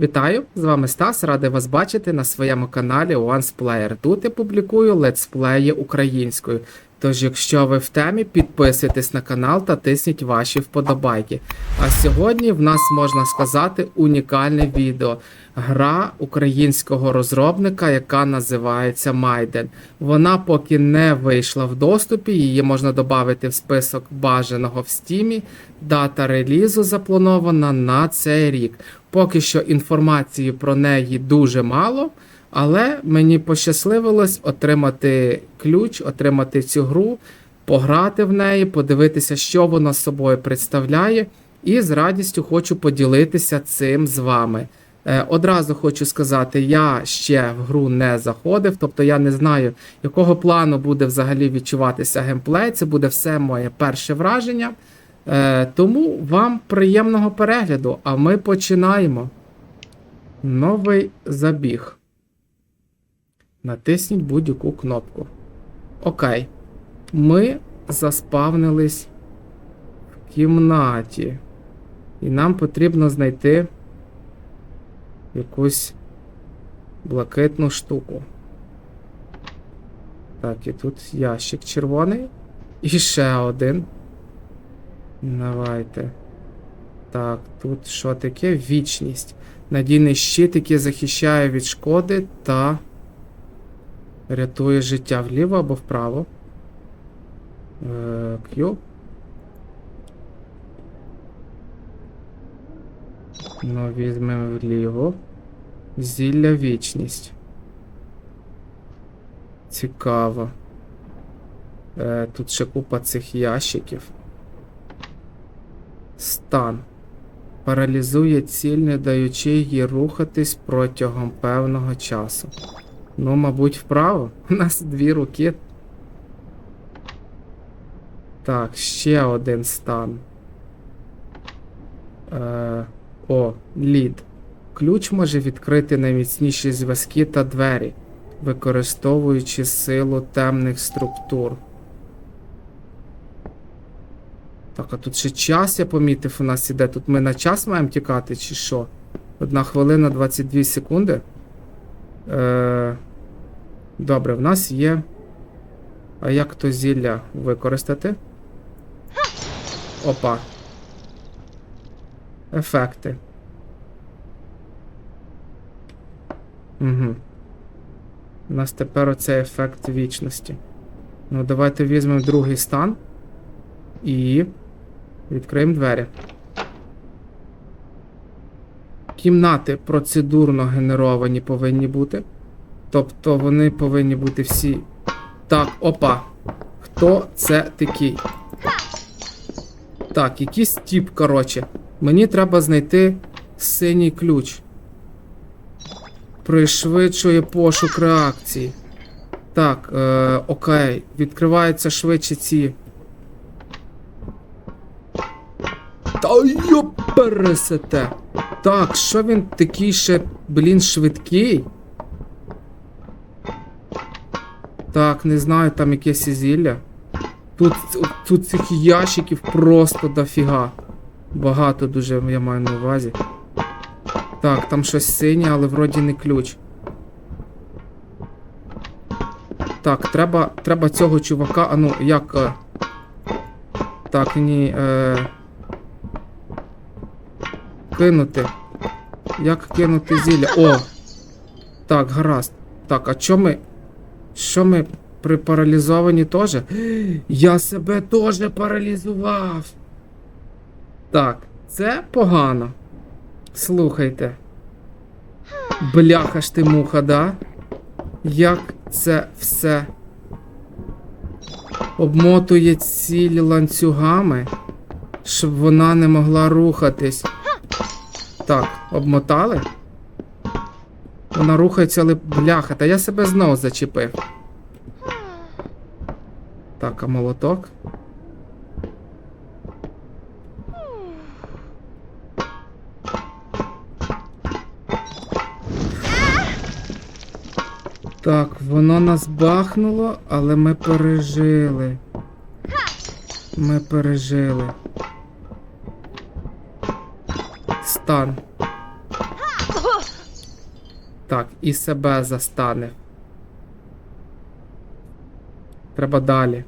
Вітаю! З вами Стас, радий вас бачити на своєму каналі Once Player. Тут я публікую летсплеї українською. Тож, якщо ви в темі, підписуйтесь на канал та тисніть ваші вподобайки. А сьогодні в нас можна сказати унікальне відео. Гра українського розробника, яка називається Майден. Вона поки не вийшла в доступі, її можна додати в список бажаного в стімі. Дата релізу запланована на цей рік. Поки що інформації про неї дуже мало, але мені пощасливилось отримати ключ, отримати цю гру, пограти в неї, подивитися, що вона собою представляє, і з радістю хочу поділитися цим з вами. Е, Одразу хочу сказати, я ще в гру не заходив, тобто я не знаю, якого плану буде взагалі відчуватися геймплей. Це буде все моє перше враження. Е, тому вам приємного перегляду, а ми починаємо. Новий забіг. Натисніть будь-яку кнопку. Окей. Ми заспавнились в кімнаті. І нам потрібно знайти якусь блакитну штуку. Так, і тут ящик червоний. І ще один. Давайте. Так, тут що таке? Вічність. Надійний щит, який захищає від шкоди та рятує життя вліво або вправо. Е, Q. Ну, візьмемо вліво. Зілля вічність. Цікаво. Е, тут ще купа цих ящиків. Стан. Паралізує ціль, не даючи їй рухатись протягом певного часу. Ну, мабуть, вправо. У нас дві руки. Так, ще один стан. Е, о, лід. Ключ може відкрити найміцніші зв'язки та двері, використовуючи силу темних структур. Так, а тут ще час я помітив, у нас іде. Тут ми на час маємо тікати, чи що? Одна хвилина 22 секунди. Е, Добре, в нас є. А як то зілля використати? Опа. Ефекти. Угу. У нас тепер оцей ефект вічності. Ну, давайте візьмемо другий стан. І. Відкриємо двері. Кімнати процедурно генеровані повинні бути. Тобто вони повинні бути всі. Так, опа. Хто це такий? Так, якийсь тип, коротше. Мені треба знайти синій ключ. Пришвидшує пошук реакції. Так, е, окей. Відкриваються швидше ці. Та йопересете. Так, що він такий ще, блін, швидкий? Так, не знаю, там якесь зілля. Тут, тут цих ящиків просто дофіга. Багато дуже я маю на увазі. Так, там щось синє, але вроді не ключ. Так, треба треба цього чувака. А ну, як. е, Так, ні. Е... Кинути. Як кинути зілля? О! Так, гаразд. Так, а чо ми. Що ми при паралізовані теж? Я себе теж паралізував. Так, це погано. Слухайте. Бляха ж ти муха, да? Як це все обмотує цілі ланцюгами, щоб вона не могла рухатись. Так, обмотали? Вона рухається, але бляха, та я себе знову зачепив. Так, а молоток? Так, воно нас бахнуло, але ми пережили. Ми пережили. Стан. Так, і себе застане. Треба далі.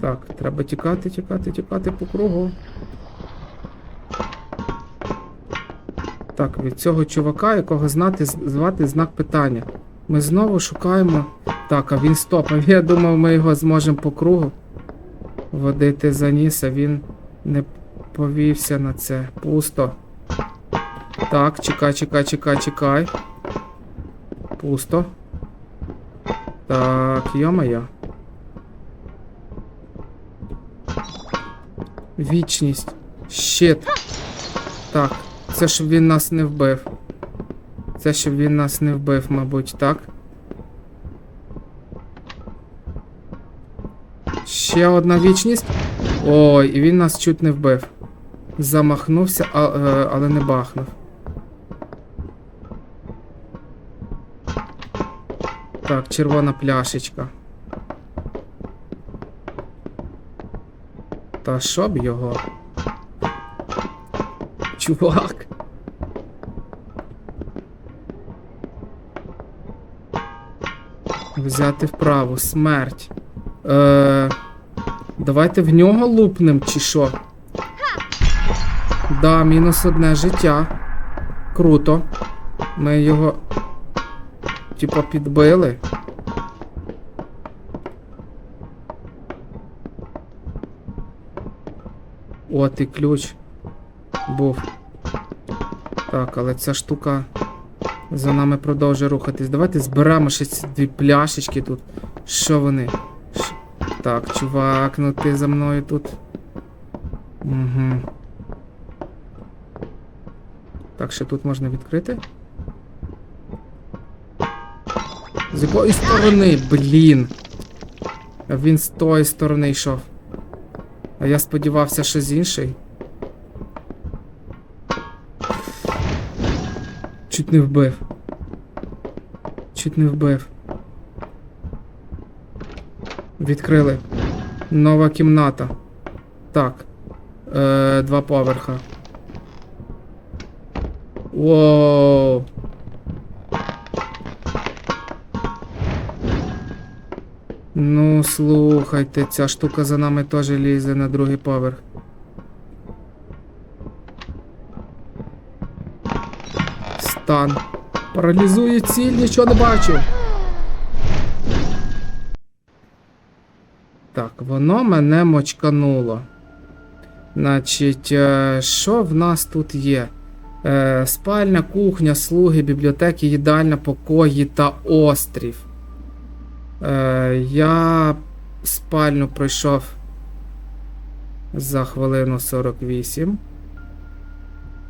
Так, треба тікати, тікати, тікати по кругу. Так, від цього чувака, якого знати, звати знак питання. Ми знову шукаємо. Так, а він стопав. Я думав, ми його зможемо по кругу водити за ніс, а він не повівся на це. Пусто. Так, чекай, чекай, чекай, чекай. Пусто. Так, йо-моє. Вічність. Щит. Так, це щоб він нас не вбив. Це щоб він нас не вбив, мабуть, так. Ще одна вічність. Ой, і він нас чуть не вбив. Замахнувся, а, е, але не бахнув. Так, червона пляшечка. Та щоб його. Чувак. Взяти вправо, смерть. Е, давайте в нього лупнем, чи що? Да, мінус одне життя. Круто. Ми його. Типа підбили. От і ключ був. Так, але ця штука за нами продовжує рухатись. Давайте зберемо ще ці дві пляшечки тут. Що вони? Ш- Так, чувак, ну ти за мною тут. Угу. Так, ще тут можна відкрити. З якої сторони, блін. А він з тої сторони йшов. А я сподівався, що з іншої. Чуть не вбив. Чуть не вбив. Відкрили. Нова кімната. Так. Е, два поверха. Воу. Ну, слухайте, ця штука за нами теж лізе на другий поверх. Стан. Паралізує ціль, нічого не бачу. Так, воно мене мочкануло. Значить, е, що в нас тут є? Е, Спальня, кухня, слуги, бібліотеки, їдальня, покої та острів. Е, я спальню пройшов за хвилину 48,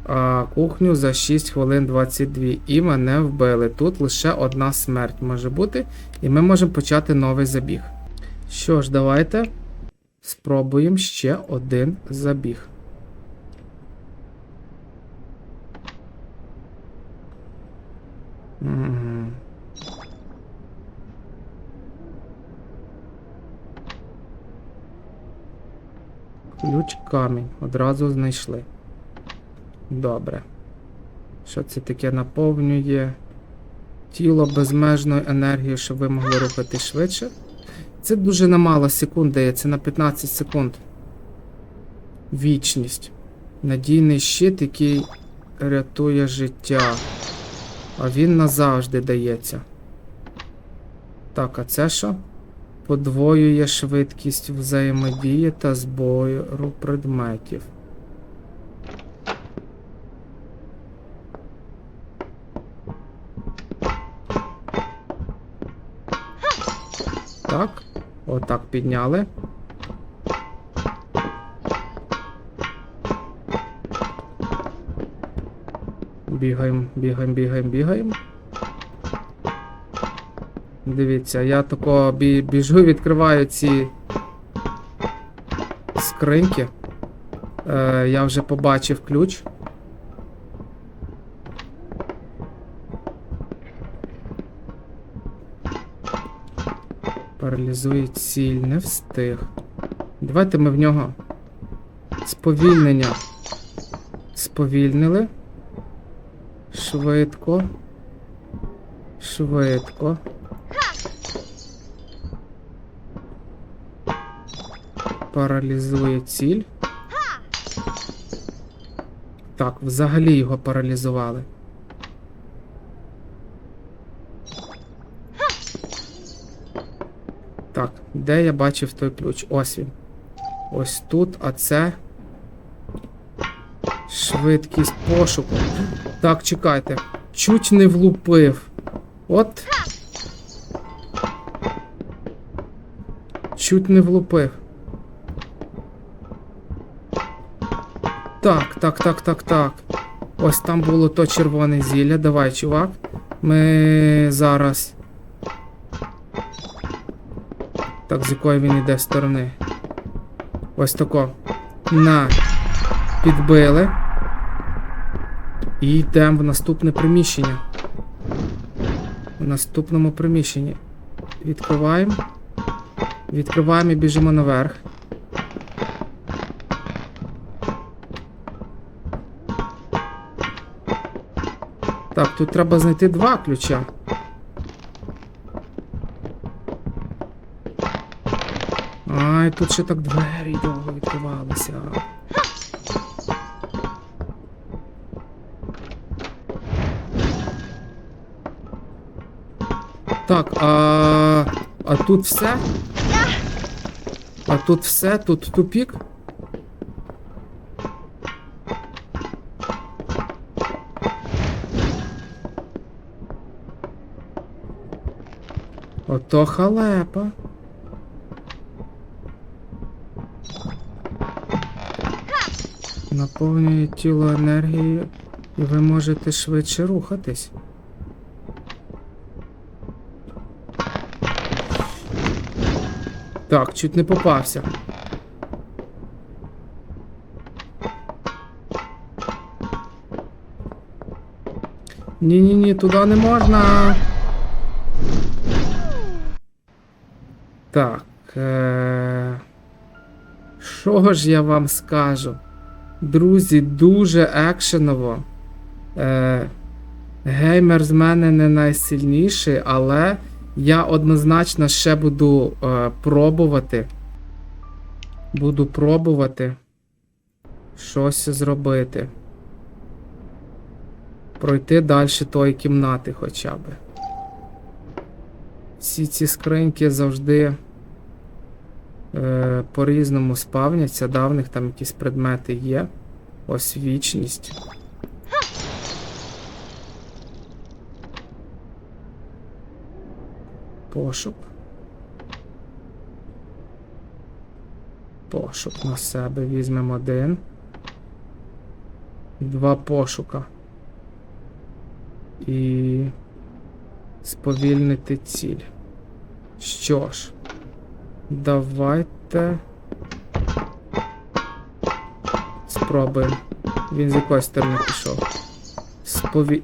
а кухню за 6 хвилин 22. І мене вбили. Тут лише одна смерть може бути, і ми можемо почати новий забіг. Що ж, давайте спробуємо ще один забіг. Ключ камінь. Одразу знайшли. Добре. Що це таке наповнює? Тіло безмежною енергією, щоб ви могли рухати швидше. Це дуже на мало секунд дається, на 15 секунд. Вічність. Надійний щит, який рятує життя. А він назавжди дається. Так, а це що? Подвоює швидкість взаємодії та збору предметів. Підняли. Бігаємо, бігаємо, бігаємо, бігаємо. Дивіться, я тако бі біжу, відкриваю ці скриньки. Е, я вже побачив ключ. Паралізує ціль, не встиг. Давайте ми в нього сповільнення. Сповільнили. Швидко. Швидко. Паралізує ціль. Так, взагалі його паралізували. Так, де я бачив той ключ? Ось він. Ось тут, а це. Швидкість пошуку. Так, чекайте. Чуть не влупив. От. Чуть не влупив. Так, так, так, так, так. Ось там було то червоне зілля. Давай, чувак. Ми зараз. Так, з якої він іде сторони. Ось тако. На. Підбили. І йдемо в наступне приміщення. В наступному приміщенні. Відкриваємо. Відкриваємо і біжимо наверх. Так, тут треба знайти два ключа. Ай, тут ще так двері довго відкривалися. Так, а. А тут все? А тут все? Тут тупік? Ото халепа. Наповнює тіло енергією, і ви можете швидше рухатись. Так, чуть не попався. Ні-ні-ні, туди не можна. Так. Е... Що ж я вам скажу? Друзі, дуже екшеново. Е... Геймер з мене не найсильніший, але я однозначно ще буду е, пробувати. Буду пробувати щось зробити. Пройти далі тої кімнати хоча б. Всі ці скриньки завжди по-різному спавняться, да, в них там якісь предмети є. Ось вічність. Пошук. Пошук на себе візьмемо один. Два пошука. І сповільнити ціль. Що ж, давайте спробуємо. Він з якої сторони пішов. Спові...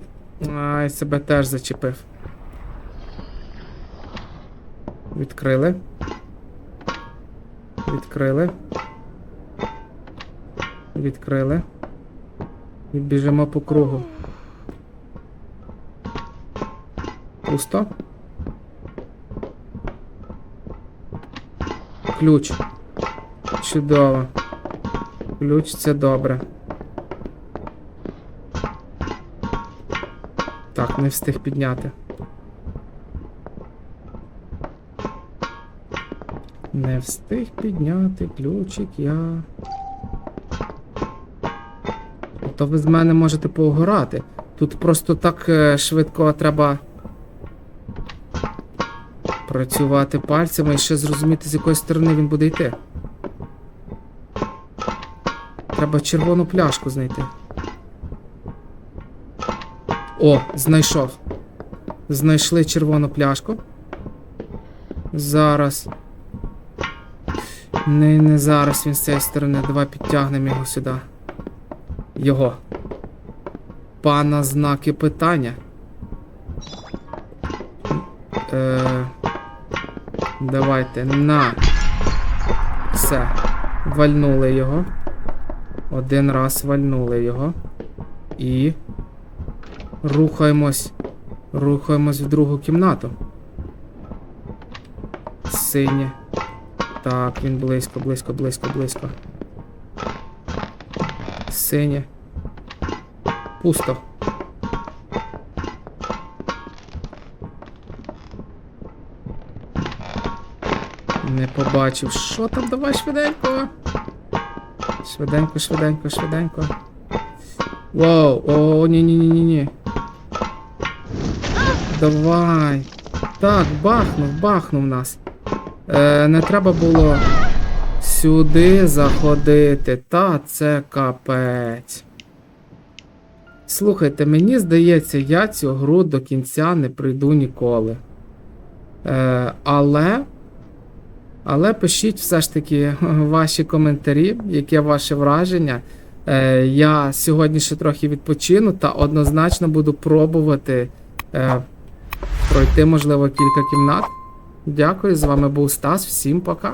Ай, себе теж зачепив. Відкрили. Відкрили. Відкрили. І біжимо по кругу. Пусто. Ключ. Чудово. Ключ це добре. Так, не встиг підняти. Не встиг підняти ключик я. То ви з мене можете поугорати. Тут просто так е, швидко треба працювати пальцями і ще зрозуміти, з якої сторони він буде йти. Треба червону пляшку знайти. О, знайшов. Знайшли червону пляшку. Зараз. Не, не зараз він з цієї сторони. Давай підтягнемо його сюди. Його. Пана знаки питання. Е, Давайте на. Все. Вальнули його. Один раз вальнули його. І. Рухаємось. Рухаємось в другу кімнату. Синє. Так, він близько, близько, близько, близько. Синє. Пусто. Не побачив. Що там? Давай швиденько. Швиденько, швиденько, швиденько. Вау, о, ні, ні, ні, ні, ні. Давай. Так, бахнув, бахнув нас. Е, не треба було сюди заходити. Та це капець. Слухайте, мені здається, я цю гру до кінця не прийду ніколи. Е, але. Але пишіть все ж таки ваші коментарі, яке ваше враження. Е, я сьогодні ще трохи відпочину та однозначно буду пробувати е, пройти, можливо, кілька кімнат. Дякую, з вами був Стас. Всім пока.